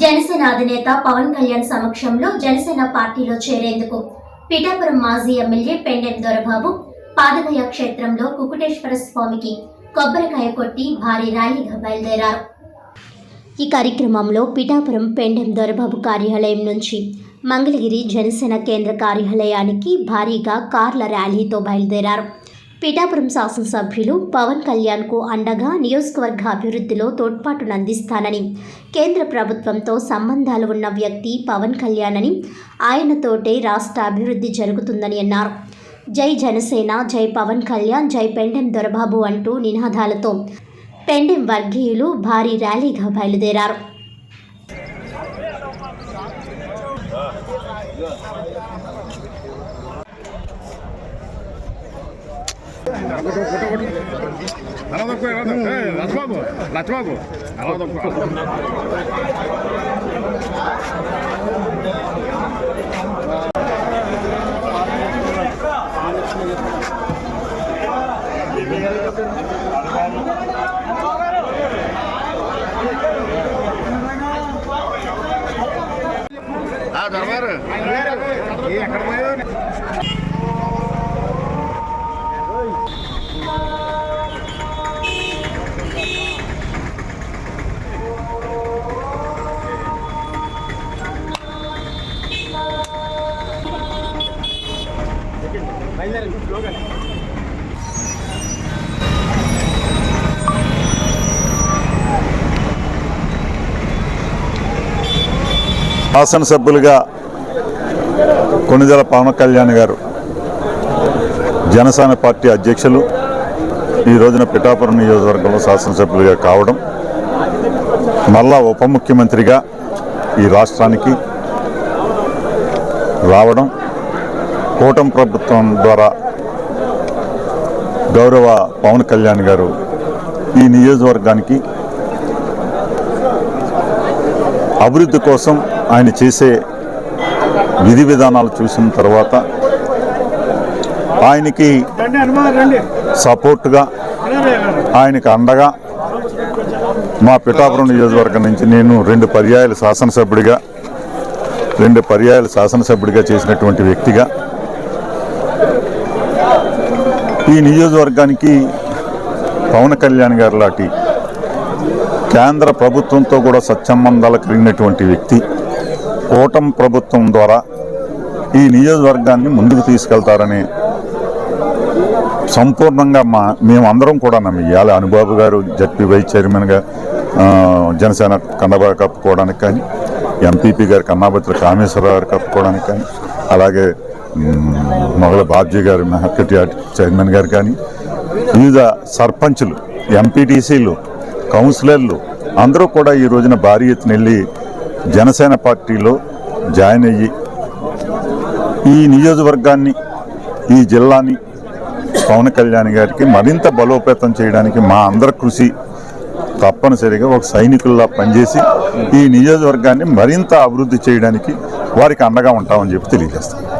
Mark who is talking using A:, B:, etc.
A: జనసేన అధినేత పవన్ కళ్యాణ్ సమక్షంలో జనసేన పార్టీలో చేరేందుకు పిఠాపురం మాజీ ఎమ్మెల్యే పెండెం దొరబాబు పాదగయ క్షేత్రంలో కుకుటేశ్వర స్వామికి కొబ్బరికాయ కొట్టి భారీ ర్యాలీగా బయలుదేరారు. ఈ కార్యక్రమంలో పిఠాపురం పెండెం దొరబాబు కార్యాలయం నుంచి మంగళగిరి జనసేన కేంద్ర కార్యాలయానికి భారీగా కార్ల ర్యాలీతో బయలుదేరారు. పిఠాపురం శాసనసభ్యులు పవన్ కళ్యాణ్కు అండగా నియోజకవర్గ అభివృద్ధిలో తోడ్పాటును అందిస్తానని కేంద్ర ప్రభుత్వంతో సంబంధాలు ఉన్న వ్యక్తి పవన్ కళ్యాణ్ అని ఆయనతోటే రాష్ట్ర అభివృద్ధి జరుగుతుందని అన్నారు. జై జనసేన జై పవన్ కళ్యాణ్ జై పెండెం దొరబాబు అంటూ నినాదాలతో పెండెం వర్గీయులు భారీ ర్యాలీగా బయలుదేరారు.
B: అలా తక్కువ ఎలా తక్కువ ఏ, లచ్చబాబు లచ్చబాబు అలా తక్కువ ఆ, దొరగారు ఏ, ఎక్కడ పోయావు
C: శాసనసభ్యులుగా కొణిదెల పవన్ కళ్యాణ్ గారు జనసేన పార్టీ అధ్యక్షులు ఈ రోజున పిఠాపురం నియోజకవర్గంలో శాసనసభ్యులుగా కావడం మళ్ళా ఉప ముఖ్యమంత్రిగా ఈ రాష్ట్రానికి రావడం కూటమి ప్రభుత్వం ద్వారా గౌరవ పవన్ కళ్యాణ్ గారు ఈ నియోజకవర్గానికి అభివృద్ధి కోసం ఆయన చేసే విధి విధానాలు చూసిన తర్వాత ఆయనకి సపోర్ట్గా ఆయనకి అండగా మా పిఠాపురం నియోజకవర్గం నుంచి నేను రెండు పర్యాయాలు శాసనసభ్యుడిగా రెండు పర్యాయాలు శాసనసభ్యుడిగా చేసినటువంటి వ్యక్తిగా ఈ నియోజకవర్గానికి పవన్ కళ్యాణ్ గారు లాంటి కేంద్ర ప్రభుత్వంతో కూడా సత్సంబంధాలు కలిగినటువంటి వ్యక్తి కూటమి ప్రభుత్వం ద్వారా ఈ నియోజకవర్గాన్ని ముందుకు తీసుకెళ్తారని సంపూర్ణంగా మా మేమందరం కూడా నమ్మియాలి. అనుబాబు గారు జడ్పీ వైస్ చైర్మన్గా జనసేన కన్నబాబు కప్పుకోవడానికి కానీ ఎంపీపీ గారు కన్నాభద్ర కామేశ్వరరావు గారు కప్పుకోవడానికి కానీ అలాగే మొగల బాబ్జీ గారు మార్కెట్ చైర్మన్ గారు కానీ వివిధ సర్పంచులు ఎంపీటీసీలు కౌన్సిలర్లు అందరూ కూడా ఈ రోజున భారీ ఎత్తున వెళ్ళి జనసేన పార్టీలో జాయిన్ అయ్యి ఈ నియోజకవర్గాన్ని ఈ జిల్లాని పవన్ కళ్యాణ్ గారికి మరింత బలోపేతం చేయడానికి మా అందరి కృషి తప్పనిసరిగా ఒక సైనికుల్లా పనిచేసి ఈ నియోజకవర్గాన్ని మరింత అభివృద్ధి చేయడానికి వారికి అండగా ఉంటామని చెప్పి తెలియజేస్తాను